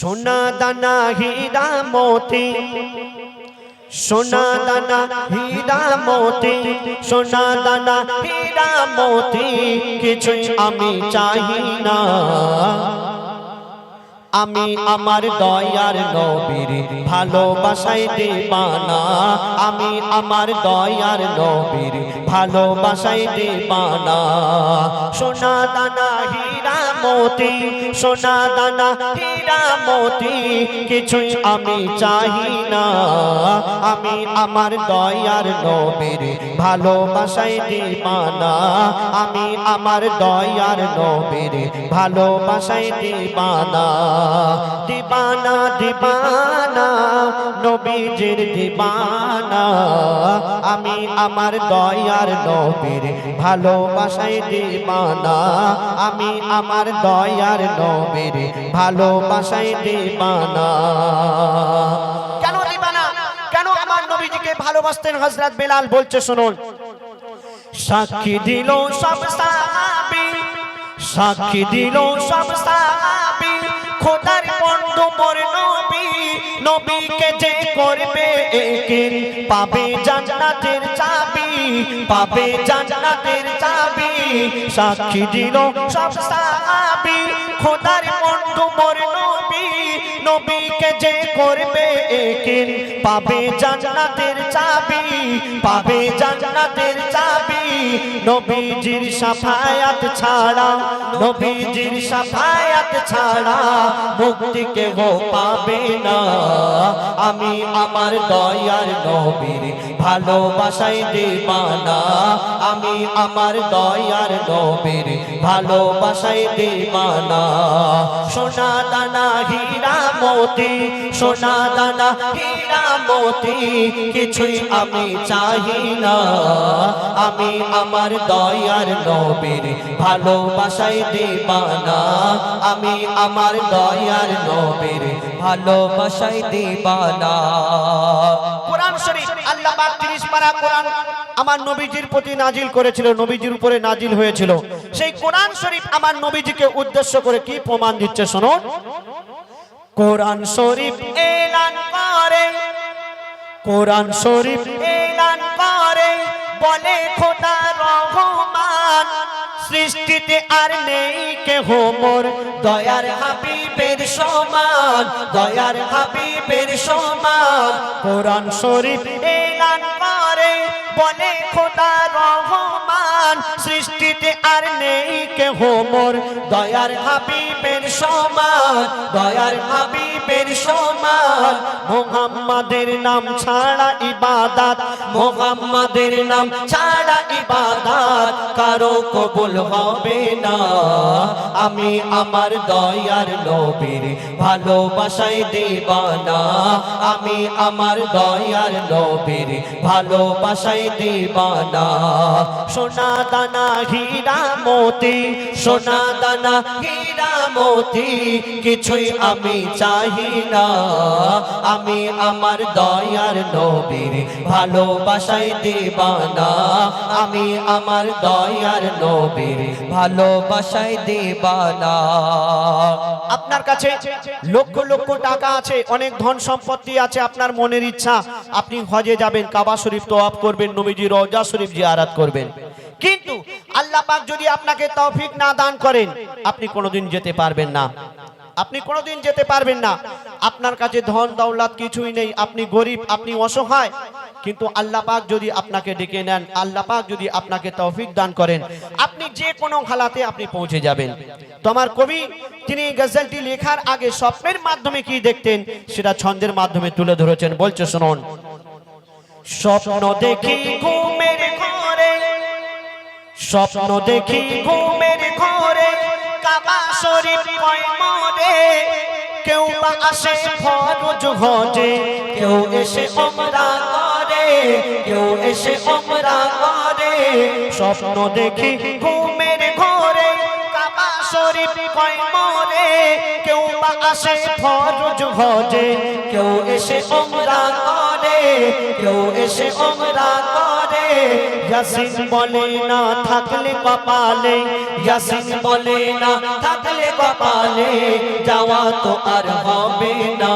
সোনা দানা হীরা মতি, সোনা দানা হীরা মতি, সোনা দানা হীরা মতি, কিছুই আমি চাই না। আমি আমার দয়ার নবীর ভালোবাসায় দেবানা। আমি আমার দয়ার নবীর ভালোবাসায় দেবানা। সোনা দানা হীরা মতি, সোনা দানা হীরা মতি, কিছুই আমি চাহি না। আমি আমার দয়ার নবীর ভালোবাসায় দেবানা। আমি আমার দয়ার নবীর ভালোবাসায় দেবানা। দিবানা দিবানা, নবীজির দিবানা। আমি আমার দয়ার নবীর ভালোবাসায় দিবানা। আমি আমার দয়ার নবীর ভালোবাসায় দিবানা। কেন দিবানা? কেন আমার নবীজিকে ভালোবাসতেন হযরত বেলাল? বলছে, শুনুন। সাক্ষী দিল সব সাহাবী, সাক্ষী দিল সব সাহাবী। খোদার বন্ধু মোর নবী, নবীকে যে করবে একিন, পাবে জান্নাতের চাবি, পাবে জান্নাতের চাবি, সাক্ষী দিল সব সাহাবী। খোদার বন্ধু মোর নবী, নবীকে যে করবে একিন, পাবে জান্নাতের চাবি, পাবে জান্নাতের চাবি। নবীজির সাফায়াত ছাড়া, নবীজির সাফায়াত ছাড়া মুক্তি কেহ পাবে না। আমি আমার দয়ার নবীর ভালোবাসায় দেবানা। আমি আমার দয়ার নবীর ভালোবাসায় দেবানা। সোনা দানা, হীরা মতি, সোনা দানা, হীরা মতি, কিছুই আমি চাহি না। আমি আমার দয়ার নবীর ভালোবাসায় দেবানা। আমি আমার দয়ার নবীর ভালোবাসায় দেবানা। কোরআন শরীফ, আল্লাহ পাক 30 পারা কোরআন আমার নবীজির প্রতি নাজিল করেছিল, নবীজির উপরে নাজিল হয়েছিল। সেই কোরআন শরীফ আমার নবীজিকে উদ্দেশ্য করে কি প্রমাণ দিচ্ছে, শুনুন। কোরআন শরীফ এলান করে। কোরআন শরীফ এলান করে। বলে খোদা রহমান, সৃষ্টিতে আর নেই কেহ মোর। দয়ার হাবিবের সমান, দয়ার হাবিবের সমান। কোরআন শরীফ এলান করে। বলে খোদা রহমান সৃষ্টিতে আর নেই কেহ মোর। দয়ার হাবিবের সমান দয়ার হাবিবের সমান মোহাম্মদের নাম ছাড়া ইবাদাত, মোহাম্মদের নাম ছাড়া ইবাদাত কারও কবুল হবে না। আমি আমার দয়ার নবীর ভালোবাসায় দেবানা। আমি আমার দয়ার নবীর ভালোবাসায় দেবানা। সোনা দানা হীরা মতি, সোনা দানা হীরা মতি, কিছুই আমি চাহি না। আমি আমার দয়ার নবীর ভালোবাসায় দেবানা। আমি আমার দয়ার নবীর ভালোবাসায় দেবানা। আপনার কাছে লক্ষ লক্ষ টাকা আছে, অনেক ধন সম্পত্তি আছে, আপনার মনের ইচ্ছা। আপনি হজে যাবেন, কাবা শরীফ তোয়াব করবেন, নবীজি রওজা শরীফ জিয়ারাত করবেন। কিন্তু আল্লাহ পাক যদি আপনাকে তৌফিক না দান করেন, আপনি কোনোদিন যেতে পারবেন না। আপনি কোনোদিন যেতে পারবেন না। আপনার কাছে ধন দৌলত কিছুই নেই। আপনি গরিব, আপনি অসহায়। কিন্তু আল্লাহ পাক যদি আপনাকে ডেকে নেন, আল্লাহ পাক যদি আপনাকে তৌফিক দান করেন, আপনি যে কোনো হালাতে আপনি পৌঁছে যাবেন। তোমার কবি, তিনি গজলটি লেখার আগে স্বপ্নের মাধ্যমে কি দেখতেন, সেটা ছন্দের মাধ্যমে তুলে ধরেছেন। বলছে, শুনুন। স্বপ্ন দেখি ঘুমের ঘরে, স্বপ্ন দেখি কাবা শরীফ কয় মরে কেউ বা আসে ফরজ হজে, কেউ এসে ওমরা করে, কেউ এসে ওমরা করে। স্বপ্ন দেখি ঘুমের ঘরে, কাবা শরীফ কয় মরে কেউ বা আসে ফরজ হজে, কেউ এসে ওমরা করে, কেউ এসে ওমরা করে ইয়াসিন বলে না থাকলে কপালে, ইয়াসিন বলে না থাকলে কপালে, যাওয়া তো আর হবে না।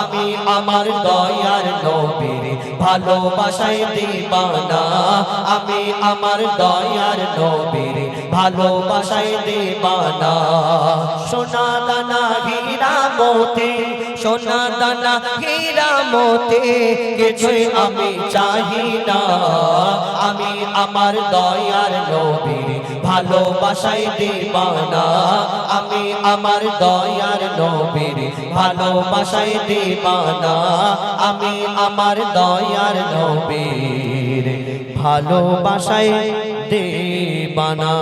আমি আমার দয়ার নবীর ভালোবাসায় দিবানা। আমি আমার দয়ার নবীর ভালোবাসায় দিবানা। সোনা দানা হীরা মোতে, সোনা দানা হীরা মোতে, কিছুই আমি চাহি না আমি আমার দয়ার নবীর ভালোবাসায় দিবানা। আমি আমার দয়ার নবীর ভালোবাসায় দিবানা। আমি আমার দয়ার নবীর ভালোবাসায় দেবানা।